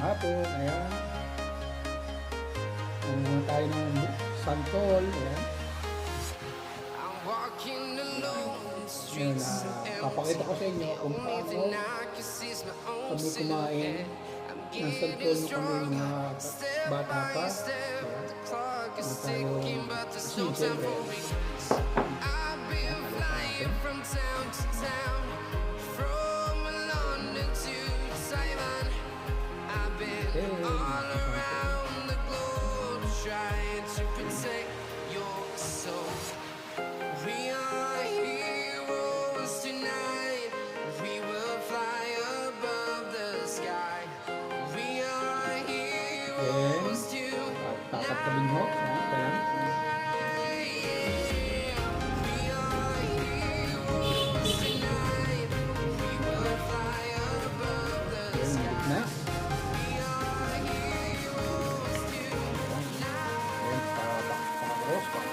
hapon. Ayan. Ano tayo ng santol. Ayan. Ah, are papakita ko sa inyo kung paano kami kumain ng santol nung kami mga bata pa. is Hindi tayo, ticking, but At tatabing ho. Ayan. Ayan, sky. gitna. We are heroes Ayan.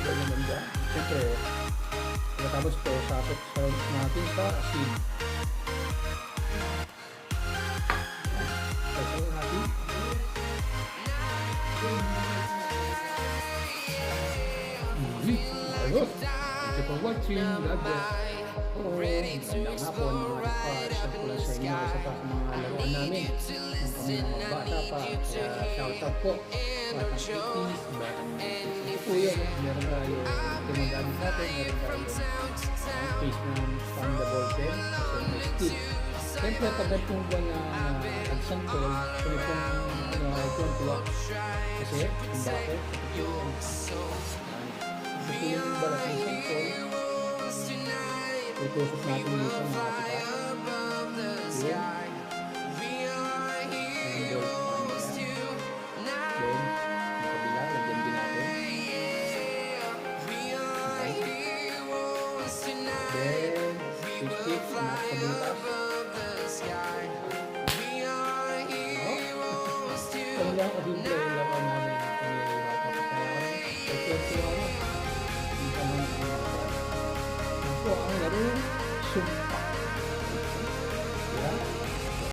Ayan naman dyan. Siyempre, pagkatapos po, sasok sa natin sa asin. Ayos. Thank you for watching. God bless. Mga pa. Isa ko lang sa inyo isa pa sa mga laruan namin. Ang mga bata pa. Kaya shout out po. Batang 80s, batang 90s. po yun. Meron tayo gumagamit natin. Meron Siyempre, pag pong ba na nagsantol, kami pong ano, tuwa Kasi, kung bakit? Ito yung ito yung balat ng santol. Itusok natin dito mga kapita. Yun. Ang bolt lang o simple, laban namin. Ito ang ang laro, sub